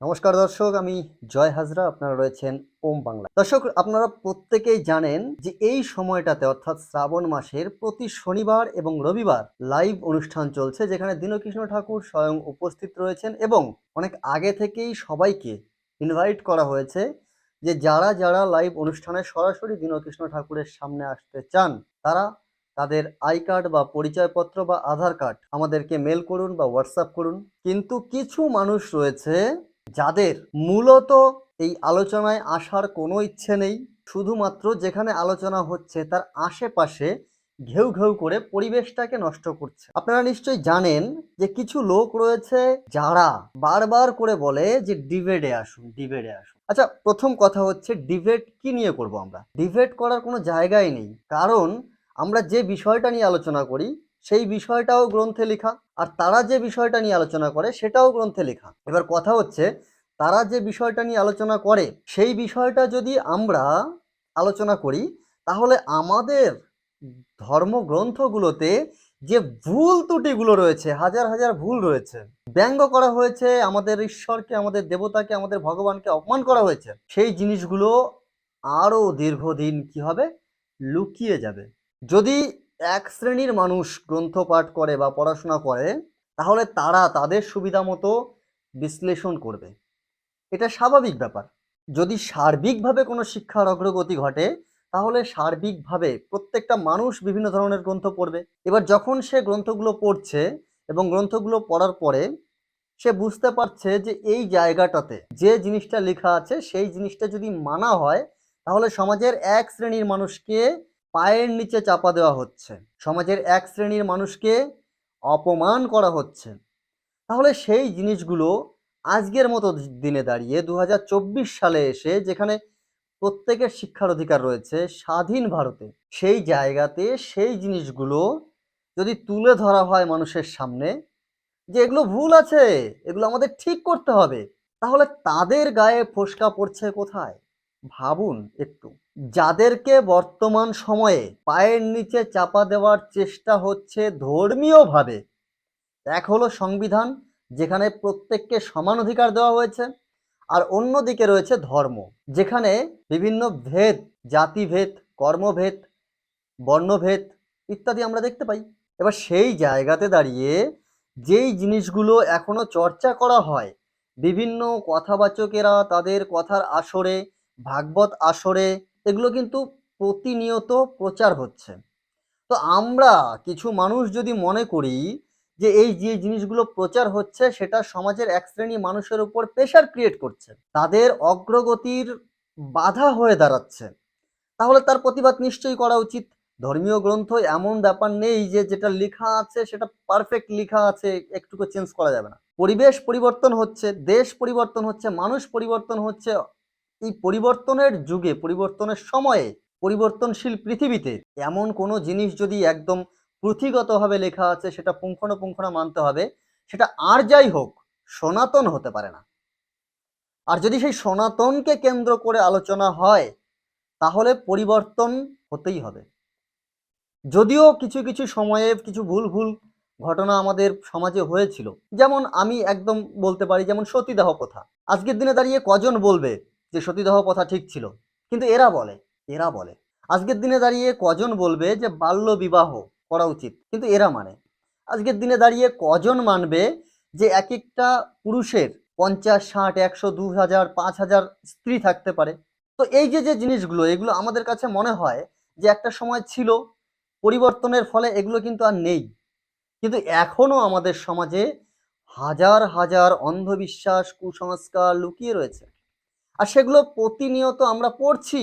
নমস্কার দর্শক, আমি জয় হাজরা, আপনারা রয়েছেন ওম বাংলা। দর্শক, আপনারা প্রত্যেকেই জানেন যে এই সময়টাতে, অর্থাৎ শ্রাবণ মাসের প্রতি শনিবার এবং রবিবার লাইভ অনুষ্ঠান চলছে, যেখানে দীনকৃষ্ণ ঠাকুর স্বয়ং উপস্থিত রয়েছেন এবং অনেক আগে থেকেই সবাইকে ইনভাইট করা হয়েছে যে যারা যারা লাইভ অনুষ্ঠানে সরাসরি দীনকৃষ্ণ ঠাকুরের সামনে আসতে চান, তারা তাদের আই কার্ড বা পরিচয়পত্র বা আধার কার্ড আমাদেরকে মেল করুন বা হোয়াটসঅ্যাপ করুন। কিন্তু কিছু মানুষ রয়েছে যাদের মূলত এই আলোচনায় আসার কোনো ইচ্ছে নেই, শুধুমাত্র যেখানে আলোচনা হচ্ছে তার আশেপাশে ঘেউ ঘেউ করে পরিবেশটাকে নষ্ট করছে। আপনারা নিশ্চয়ই জানেন যে কিছু লোক রয়েছে যারা বারবার করে বলে যে ডিবেটে আসুন ডিবেটে আসুন। আচ্ছা প্রথম কথা হচ্ছে ডিবেট কি নিয়ে করব আমরা? ডিবেট করার কোনো জায়গাই নেই। কারণ আমরা যে বিষয়টা নিয়ে আলোচনা করি, সেই বিষয়টাও গ্রন্থে লেখা। আর তারা যে বিষয়টা নিয়ে আলোচনা করে সেটাও গ্রন্থে লেখা। এবার কথা হচ্ছে, তারা যে বিষয়টা নিয়ে আলোচনা করে, সেই বিষয়টা যদি আমরা আলোচনা করি, তাহলে আমাদের ধর্মগ্রন্থগুলোতে যে ভুল ত্রুটিগুলো রয়েছে, হাজার হাজার ভুল রয়েছে, ব্যঙ্গ করা হয়েছে, আমাদের ঈশ্বরকে, আমাদের দেবতাকে, আমাদের ভগবানকে অপমান করা হয়েছে, সেই জিনিসগুলো আরও দীর্ঘদিন কি হবে? লুকিয়ে যাবে। যদি এক শ্রেণির মানুষ গ্রন্থ পাঠ করে বা পড়াশোনা করে, তাহলে তারা তাদের সুবিধা মতো বিশ্লেষণ করবে। এটা স্বাভাবিক ব্যাপার। যদি সার্বিকভাবে কোনো শিক্ষার অগ্রগতি ঘটে, তাহলে সার্বিকভাবে প্রত্যেকটা মানুষ বিভিন্ন ধরনের গ্রন্থ পড়বে। এবার যখন সে গ্রন্থগুলো পড়ছে এবং গ্রন্থগুলো পড়ার পরে সে বুঝতে পারছে যে এই জায়গাটাতে যে জিনিসটা লেখা আছে, সেই জিনিসটা যদি মানা হয়, তাহলে সমাজের এক শ্রেণির মানুষকে পায়ের নিচে চাপা দেওয়া হচ্ছে। সমাজের এক শ্রেণির মানুষকে অপমান করা হচ্ছে। তাহলে সেই জিনিসগুলো আজকের মতো দিনে দাঁড়িয়ে দু হাজার চব্বিশ সালে এসে যেখানে প্রত্যেকের শিক্ষার অধিকার রয়েছে স্বাধীন ভারতে, সেই জায়গাতে সেই জিনিসগুলো যদি তুলে ধরা হয় মানুষের সামনে যে এগুলো ভুল আছে, এগুলো আমাদের ঠিক করতে হবে, তাহলে তাদের গায়ে ফোসকা পড়ছে কোথায়? ভাবুন একটু। যাদেরকে বর্তমান সময়ে পায়ের নিচে চাপা দেওয়ার চেষ্টা হচ্ছে ধর্মীয়ভাবে, এক হলো সংবিধান, যেখানে প্রত্যেককে সমান অধিকার দেওয়া হয়েছে, আর অন্যদিকে রয়েছে ধর্ম, যেখানে বিভিন্ন ভেদ, জাতিভেদ, কর্মভেদ, বর্ণভেদ ইত্যাদি আমরা দেখতে পাই। এবার সেই জায়গাতে দাঁড়িয়ে যেই জিনিসগুলো এখনও চর্চা করা হয়, বিভিন্ন কথাবাচকেরা তাদের কথার আসরে ভাগবত আসরে এগুলো কিন্তু প্রতিনিয়ত প্রচার হচ্ছে। তো আমরা কিছু মানুষ যদি মনে করি যে এই যে জিনিসগুলো প্রচার হচ্ছে সেটা সমাজের এক শ্রেণি মানুষের উপর প্রেশার ক্রিয়েট করছে, তাদের অগ্রগতির বাধা হয়ে দাঁড়াচ্ছে, তাহলে তার প্রতিবাদ নিশ্চয়ই করা উচিত। ধর্মীয় গ্রন্থ এমন ব্যাপার নেই যে যেটা লেখা আছে সেটা পারফেক্ট লেখা আছে, একটুকু চেঞ্জ করা যাবে না। পরিবেশ পরিবর্তন হচ্ছে, দেশ পরিবর্তন হচ্ছে, মানুষ পরিবর্তন হচ্ছে এই পরিবর্তনের যুগে, পরিবর্তনের সময়ে, পরিবর্তনশীল পৃথিবীতে এমন কোনো জিনিস যদি একদম পুঁথিগতভাবে লেখা আছে, সেটা পুঙ্খানুপুঙ্খনা মানতে হবে, সেটা আর যাই হোক, সনাতন হতে পারে না। আর যদি সেই সনাতনকে কেন্দ্র করে আলোচনা হয়, তাহলে পরিবর্তন হতেই হবে। যদিও কিছু কিছু সময়ে কিছু ভুল ভুল ঘটনা আমাদের সমাজে হয়েছিল। যেমন আমি একদম বলতে পারি, যেমন সতীদাহ কথা আজকের দিনে দাঁড়িয়ে কজন বলবে যে সতীদাহ প্রথা ঠিক ছিল। কিন্তু এরা বলে এরা বলে, আজকের দিনে দাঁড়িয়ে কজন বলবে যে বাল্য বিবাহ করা উচিত? কিন্তু এরা মানে আজকের দিনে দাঁড়িয়ে কজন মানবে যে এক একটা পুরুষের পঞ্চাশ, ষাট, একশো, দু হাজার, পাঁচ হাজার স্ত্রী থাকতে পারে? তো এই যে যে জিনিসগুলো, এগুলো আমাদের কাছে মনে হয় যে একটা সময় ছিল, পরিবর্তনের ফলে এগুলো কিন্তু আর নেই। কিন্তু এখনও আমাদের সমাজে হাজার হাজার অন্ধবিশ্বাস, কুসংস্কার লুকিয়ে রয়েছে। আর সেগুলো প্রতিনিয়ত আমরা পড়ছি।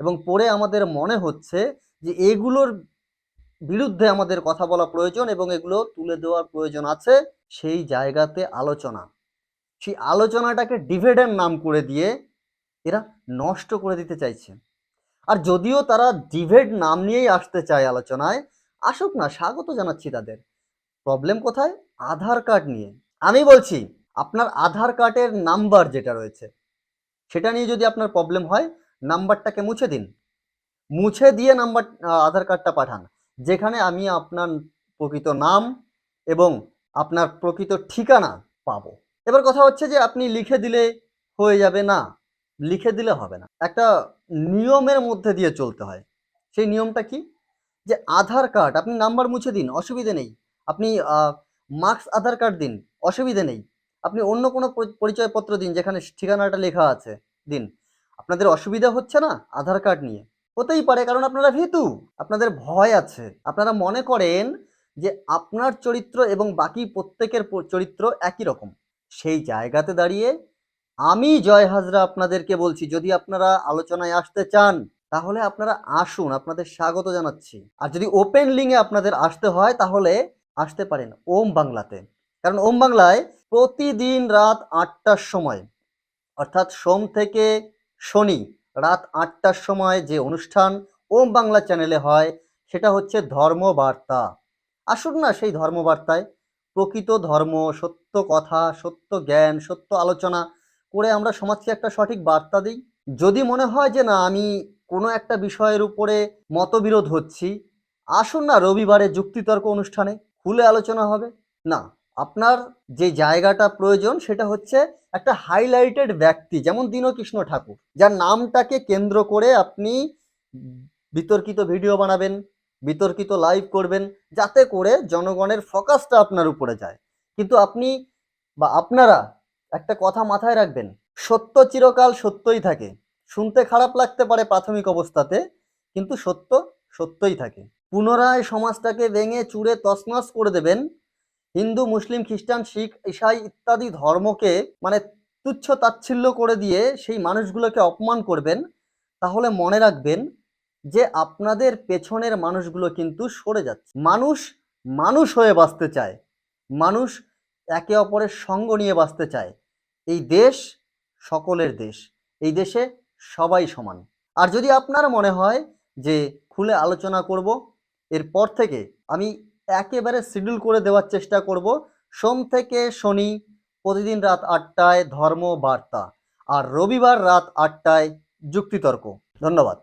এবং পড়ে আমাদের মনে হচ্ছে যে এগুলোর বিরুদ্ধে আমাদের কথা বলা প্রয়োজন এবং এগুলো তুলে দেওয়ার প্রয়োজন আছে সেই জায়গাতে আলোচনা। সেই আলোচনাটাকে ডিভেডের নাম করে দিয়ে এরা নষ্ট করে দিতে চাইছে। আর যদিও তারা ডিভেড নাম নিয়েই আসতে চায় আলোচনায়, আসুক না, স্বাগত জানাচ্ছি তাদের। প্রবলেম কোথায়? আধার কার্ড নিয়ে। আমি বলছি, আপনার আধার কার্ডের নাম্বার যেটা রয়েছে সেটা নিয়ে যদি আপনার প্রবলেম হয় নাম্বারটাকে মুছে দিন। মুছে দিয়ে নাম্বার আধার কার্ডটা পাঠান। যেখানে আমি আপনার প্রকৃত নাম এবং আপনার প্রকৃত ঠিকানা পাবো। এবার কথা হচ্ছে যে আপনি লিখে দিলে হয়ে যাবে না। লিখে দিলে হবে না। একটা নিয়মের মধ্যে দিয়ে চলতে হয়। সেই নিয়মটা কি? যে আধার কার্ড, আপনি নাম্বার মুছে দিন, অসুবিধে নেই। আপনি মার্কস আধার কার্ড দিন, অসুবিধে নেই। আপনি অন্য কোনো পরি- পরিচয়পত্র দিন, যেখানে ঠিকানাটা লেখা আছে, দিন। আপনাদের অসুবিধা হচ্ছে না আধার কার্ড নিয়ে? হতেই পারে, কারণ আপনারা ভীতু। আপনাদের ভয় আছে। আপনারা মনে করেন যে আপনার চরিত্র এবং বাকি প্রত্যেকের চরিত্র একই রকম। সেই জায়গাতে দাঁড়িয়ে আমি জয় হাজরা আপনাদেরকে বলছি, যদি আপনারা আলোচনায় আসতে চান, তাহলে আপনারা আসুন, আপনাদের স্বাগত জানাচ্ছি। আর যদি ওপেন লিঙ্কে আপনাদের আসতে হয়, তাহলে আসতে পারেন। ওম বাংলাতে। কারণ ওম বাংলায় প্রতিদিন রাত আটটার সময়, অর্থাৎ সোম থেকে শনি রাত আটটার সময় যে অনুষ্ঠান ওম বাংলা চ্যানেলে হয়, সেটা হচ্ছে ধর্মবার্তা। আসুন না সেই ধর্মবার্তায় প্রকৃত ধর্ম, সত্য কথা, সত্য জ্ঞান, সত্য আলোচনা করে আমরা সমাজকে একটা সঠিক বার্তা দিই। যদি মনে হয় যে না, আমি কোনো একটা বিষয়ের উপরে মতবিরোধ হচ্ছি, আসুন না রবিবারে যুক্তিতর্ক অনুষ্ঠানে, খুলে আলোচনা হবে। না আপনার যে জায়গাটা প্রয়োজন সেটা হচ্ছে একটা হাইলাইটেড ব্যক্তি, যেমন দীনকৃষ্ণ ঠাকুর, যার নামটাকে কেন্দ্র করে আপনি বিতর্কিত ভিডিও বানাবেন, বিতর্কিত লাইভ করবেন, যাতে করে জনগণের ফোকাসটা আপনার উপরে যায়। কিন্তু আপনি বা আপনারা একটা কথা মাথায় রাখবেন, সত্য চিরকাল সত্যই থাকে। শুনতে খারাপ লাগতে পারে প্রাথমিক অবস্থাতে, কিন্তু সত্য সত্যই থাকে। পুনরায় সমাজটাকে ভেঙে চুড়ে তছনছ করে দেবেন হিন্দু, মুসলিম, খ্রিস্টান, শিখ, ইসাই ইত্যাদি ধর্মকে মানে তুচ্ছ তাচ্ছিল্য করে দিয়ে সেই মানুষগুলোকে অপমান করবেন, তাহলে মনে রাখবেন যে আপনাদের পেছনের মানুষগুলো কিন্তু সরে যাচ্ছে। মানুষ মানুষ হয়ে বাঁচতে চায়, মানুষ একে অপরের সঙ্গ নিয়ে বাঁচতে চায়। এই দেশ সকলের দেশ, এই দেশে সবাই সমান। আর যদি আপনার মনে হয় যে খুলে আলোচনা করব, এরপর থেকে আমি একেবারে শিডিউল করে দেওয়ার চেষ্টা করব। সোম থেকে শনি প্রতিদিন রাত আটটায় ধর্ম বার্তা আর রবিবার রাত আটটায় যুক্তিতর্ক। ধন্যবাদ।